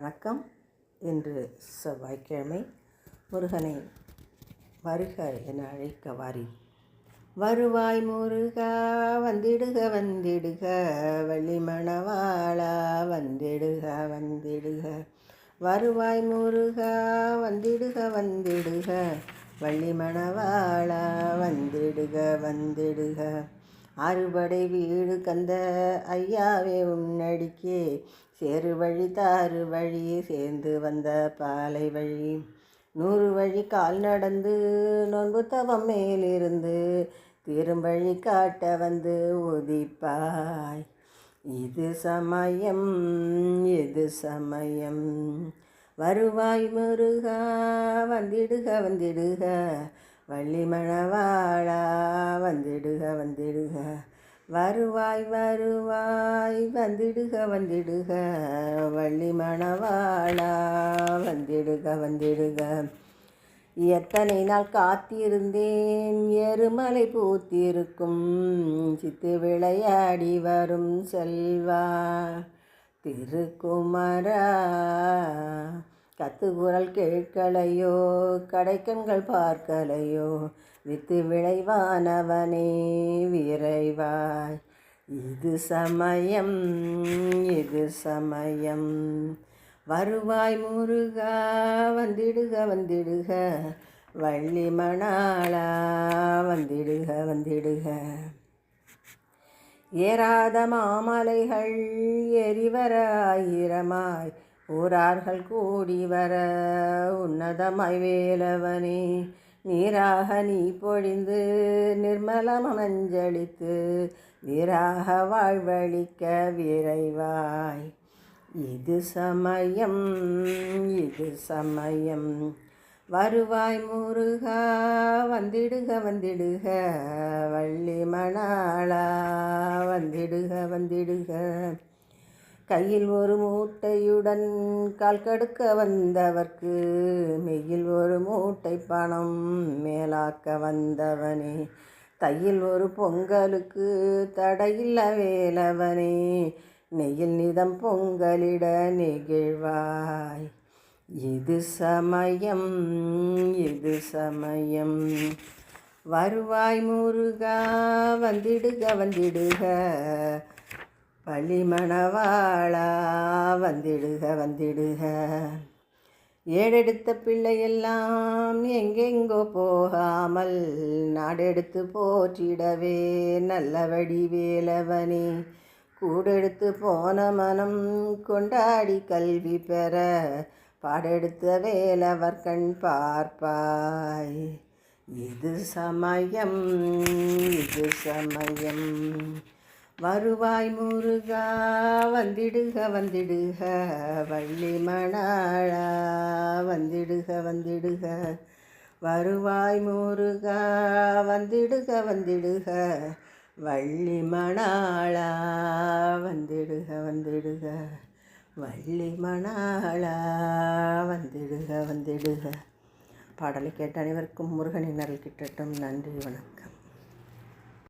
வணக்கம். இன்று செவ்வாய்க்கிழமை முருகனை வருக என அழைக்க வாரி வருவாய் முருகா வந்திடுக வந்திடுக. வள்ளிமணவாளா வந்திடுக வந்திடுக. வருவாய் முருகா வந்திடுக வந்திடுக. வள்ளிமணவாளா வந்திடுக வந்திடுக. அறுபடை வீடு கந்த ஐயாவே உன்னடிக்கே. சேரு வழி தாறு வழி சேர்ந்து வந்த பாலை வழி. நூறு வழி கால் நடந்து நோன்பு தவம் மேலிருந்து திரும்பழி காட்ட வந்து உதிப்பாய். இது சமயம் இது சமயம். வருவாய் முருகா வந்திடுக வந்திடுக. வள்ளி மணவாளா வந்திடுக வந்திடுக. வருவாய் வருவாய் வந்திடுக வந்திடுக. வள்ளி மணவாளா வந்திடுக வந்திடுக. எத்தனை நாள் காத்திருந்தேன் எருமலை பூத்திருக்கும். சித்து விளையாடி வரும் செல்வா திருக்குமரா. கத்துக்குரல் கேட்கலையோ கடைக்கண்கள் பார்க்கலையோ வித்து விளைவானவனே விரைவாய். இது சமயம் இது சமயம். வருவாய் முருகா வந்திடுக வந்திடுக. வள்ளி மணாளா வந்திடுக வந்திடுக. ஏறாத மாமலைகள் எரிவர ஆயிரமாய். ஊரார்கள் கூடி வர உன்னதமாய் வேலவனே நீராக நீ பொழிந்து நிர்மலம் மஞ்சளித்து வீராக வாழ்வழிக்க விரைவாய். இது சமயம் இது சமயம். வருவாய் முருகா வந்திடுக வந்திடுக. வள்ளி மணாளா வந்திடுக வந்திடுக. கையில் ஒரு மூட்டையுடன் கால் கடுக்க வந்தவர்க்கு மெய்யில் ஒரு மூட்டை பணம் மேலாக்க வந்தவனே. தையில் ஒரு பொங்கலுக்கு தடையில்ல வேலவனே. நெய்யில் நிதம் பொங்கலிட நெகிழ்வாய். இது சமயம் இது சமயம். வருவாய் முருகா வந்திடுக வந்திடுக. பள்ளிமணவாளா வந்திடுக வந்திடுக. ஏடெடுத்த பிள்ளையெல்லாம் எங்கெங்கோ போகாமல் நாடெடுத்து போற்றிடவே நல்ல வடிவேலவனே கூடெடுத்து போன மனம் கொண்டாடி கல்வி பெற பாடெடுத்த வேலவர் கண் பார்ப்பாய். இது சமயம் இது சமயம். வருவாய் முருகா வந்திடுக வந்திடுக. வள்ளி மணாளா வந்திடுக வந்திடுக. வருவாய் முருகா வந்திடுக வந்திடுக. வள்ளி மணாளா வந்திடுக வந்திடுக. வள்ளி மணாளா வந்திடுக வந்திடுக. பாடலை கேட்ட அனைவருக்கும் முருகனின் அருள் கிட்டட்டும். நன்றி வணக்கம்.